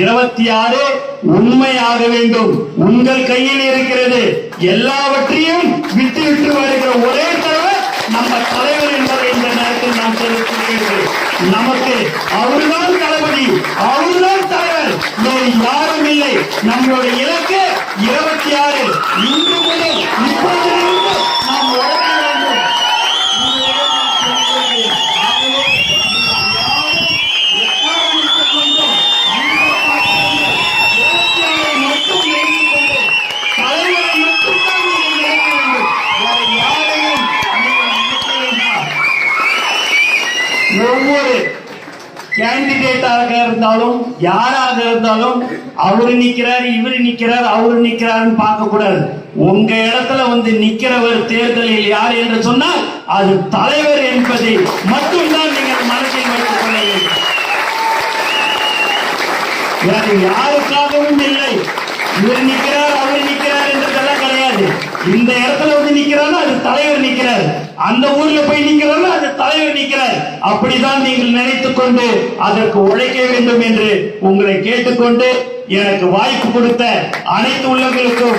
இருபத்தி ஆறு உண்மையாக வேண்டும். உங்கள் கையில் இருக்கிறது எல்லாவற்றையும் விட்டு விட்டு வருகிற ஒரே தலைவர் நம்ம தலைவர் என்பதை இந்த நேரத்தில் நான் தெரிவித்திருக்கிறேன் நமக்கு அவர்தான் தளபதி அவர்தான் தலைவர். வேறு யாரும் இல்லை. நம்மளுடைய இலக்கு இருபத்தி ஆறு இன்று முதல் இப்போதிலிருந்து ஒவ்வொரு கேண்டிடேட்டாக இருந்தாலும் யாராக இருந்தாலும் அவரு நிக்கிறார் இவரு நிக்கிறார் அவரு நிக்கிறாருன்னு பார்க்க கூடாது உங்க இடத்துல வந்து நிக்கிறவர் தேர்தலில் யார் என்று சொன்னால் அது தலைவர் என்பதை மட்டும்தான் நீங்கள் மனசில் வைத்துக் கொள்ள வேண்டும். வேறு யாருக்காகவும் இல்லை. இவர் நிக்கிறார் அவர் நிக்கிறார் என்றதெல்லாம் கிடையாது இந்த இடத்துல வந்து நிக்கிறாரு அது தலைவர் நிக்கிறார். அந்த ஊர்ல போய் நிக்கிறாரு அது தலைவர் நிக்கிறார். அப்படிதான் நீங்கள் நினைத்துக் கொண்டு அதற்கு உழைக்க வேண்டும் என்று உங்களை கேட்டுக்கொண்டு எனக்கு வாய்ப்பு கொடுத்த அனைத்து உள்ளங்களுக்கும்